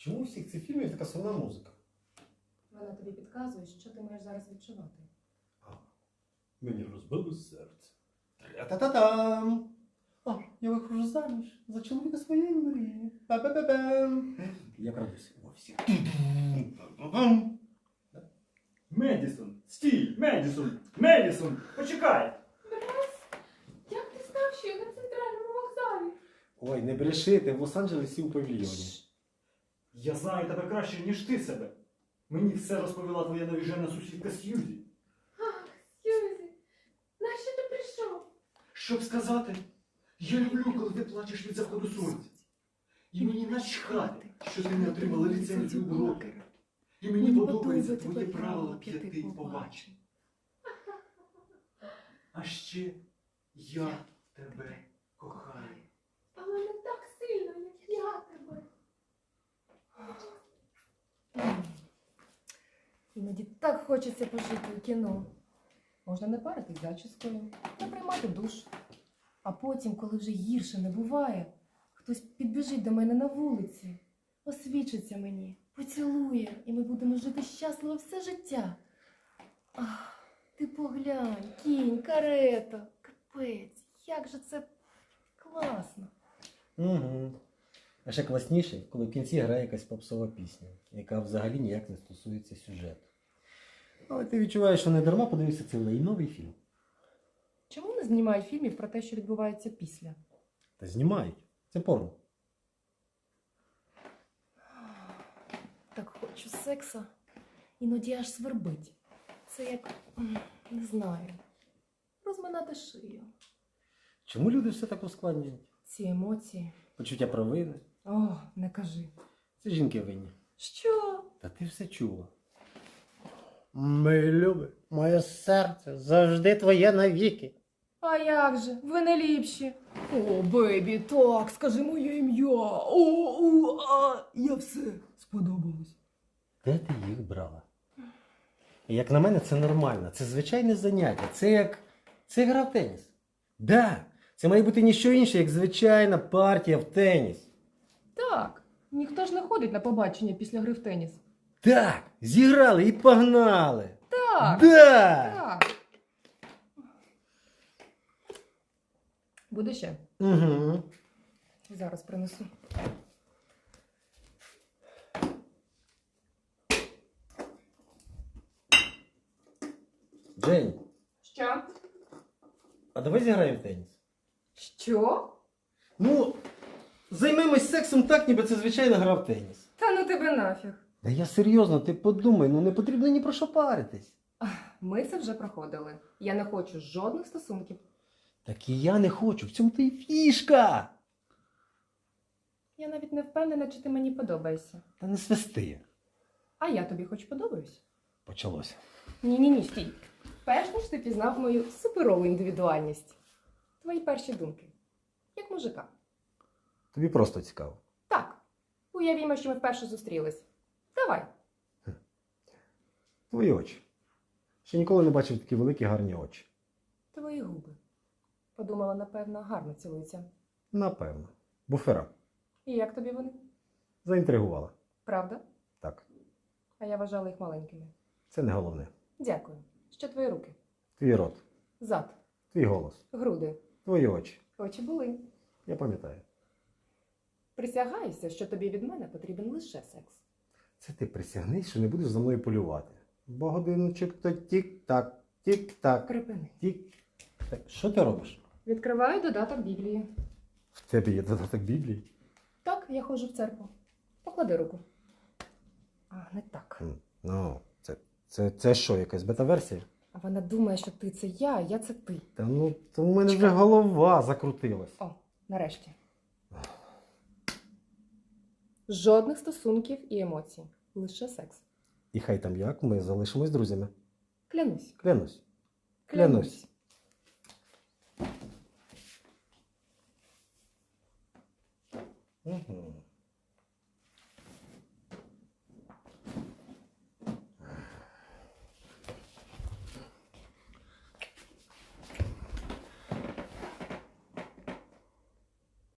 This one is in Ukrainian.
Чому у всіх цих фільмів така сумна музика? Вона тобі підказує, що ти маєш зараз відчувати. Мені розбили серце. Та-та-та-там! А, я виходжу заміж за чоловіка своєї мрії. Па-па-па-пам. Я крадусь всіх. Пам-пам. Медісон, стій, Медісон, Медісон, почекай! Як ти знав, що я на центральному вокзалі? Ой, не бреши, ти в Лос-Анджелесі у павільйоні. Я знаю тебе краще, ніж ти себе. Мені все розповіла твоя навіжена сусідка Сьюзі. Ах, Сьюзі, нащо ти прийшов? Щоб сказати, я люблю, коли ти плачеш від заходу сонця. І мені начхати, що ти не отримала ліцензію брокера. І мені подобається твоє правило п'яти побачень. А ще я тебе кохаю. Але не так сильно, як я тебе. Іноді так хочеться пожити у кіно. Можна не паритись зачіскою, не приймати душ. А потім, коли вже гірше не буває, хтось підбіжить до мене на вулиці, освічиться мені, поцілує, і ми будемо жити щасливо все життя. Ах, ти поглянь, кінь, карета, капець, як же це класно. Угу. А ще класніше, коли в кінці грає якась попсова пісня, яка взагалі ніяк не стосується сюжету. Але ти відчуваєш, що не дарма подивився цей лайновий фільм. Чому не знімають фільмів про те, що відбувається після? Та знімають. Це порно. Так хочу секса. Іноді аж свербить. Це як м, не знаю. Розминати шию. Чому люди все так ускладнюють? Ці емоції. Почуття провини. О, не кажи. Це жінки винні. Що? Та ти все чула. Мій любе, моє серце завжди твоє навіки. А як же? Ви не ліпші. О, бейбі, так, скажи моє ім'я. О, о, а, я все сподобалось. Де ти їх брала? Як на мене, це нормально. Це звичайне заняття. Це як. Це гра в теніс. Да, це має бути ніщо інше, як звичайна партія в теніс. Так, ніхто ж не ходить на побачення після гри в теніс. Так, зіграли і погнали. Так, Да! так. Буде ще. Угу. Зараз принесу. Жень, Що? а давай зіграємо в теніс. Що? Ну, займемось сексом так, ніби це звичайна гра в теніс. Та ну тебе нафіг. Да я серйозно, ти подумай, ну не потрібно ні про що паритись. Ми це вже проходили. Я не хочу жодних стосунків. Так і я не хочу, в цьому ти й фішка. Я навіть не впевнена, чи ти мені подобаєшся. Та не свисти. А я тобі хоч подобаюсь? Почалося. Ні, ні, ні, стій. Перш ніж ти пізнав мою суперову індивідуальність. Твої перші думки. Як мужика. Тобі просто цікаво. Так. Уявімо, що ми вперше зустрілись. Давай. Твої очі. Ще ніколи не бачив такі великі гарні очі. Твої губи. Подумала, напевно, гарно цілуються. Напевно. Буфера. І як тобі вони? Заінтригувала. Правда? Так, А я вважала їх маленькими. це не головне. Дякую. Що твої руки? Твій рот, Зад, твій голос, груди, твої очі. очі були. Я пам'ятаю. Присягаюся, що тобі від мене потрібен лише секс. Це ти присягнись, що не будеш за мною полювати. Бо годиночок то тік-так, тік-так, Припини. тік. Так, що ти робиш? Відкриваю додаток Біблії. В тебе є додаток Біблії. Так, я ходжу в церкву. Поклади руку. А, не так. Ну, це, це, це що, якась бета-версія? А вона думає, що ти це я, а я це ти. Та ну, то в мене вже Чекай. голова закрутилась. О, нарешті. Жодних стосунків і емоцій. Лише секс. І хай там як, ми залишимось друзями. Клянусь. Клянусь. Клянусь. Угу.